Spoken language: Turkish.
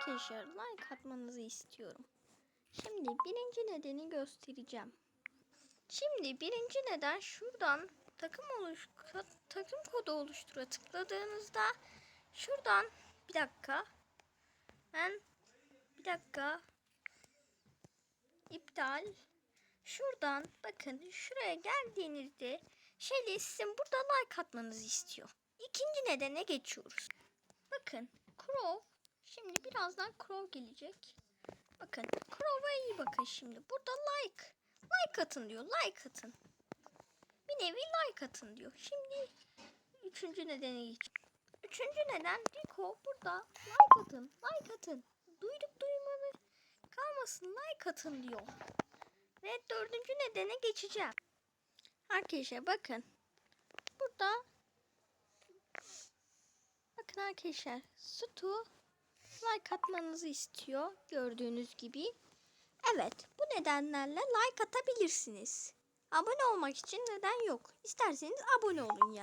Arkadaşlar like atmanızı istiyorum. Şimdi birinci nedeni göstereceğim. Şimdi birinci neden şuradan takım oluş takım kodu oluştura tıkladığınızda şuradan bir dakika ben bir dakika iptal şuradan bakın şuraya geldiğinizde Şöyle sizin burada like atmanızı istiyor. İkinci nedene geçiyoruz. Bakın Crow şimdi birazdan Crow gelecek. Bakın Crow'a iyi bakın şimdi. Burada like. Like atın diyor. Like atın. Bir nevi like atın diyor. Şimdi üçüncü nedene geç. Üçüncü neden Rico burada like atın. Like atın. Duyduk duymadı kalmasın like atın diyor. Ve dördüncü nedene geçeceğim. Arkadaşlar bakın. Burada bakın arkadaşlar Sutu like atmanızı istiyor gördüğünüz gibi. Evet bu nedenlerle like atabilirsiniz. Abone olmak için neden yok. İsterseniz abone olun yani.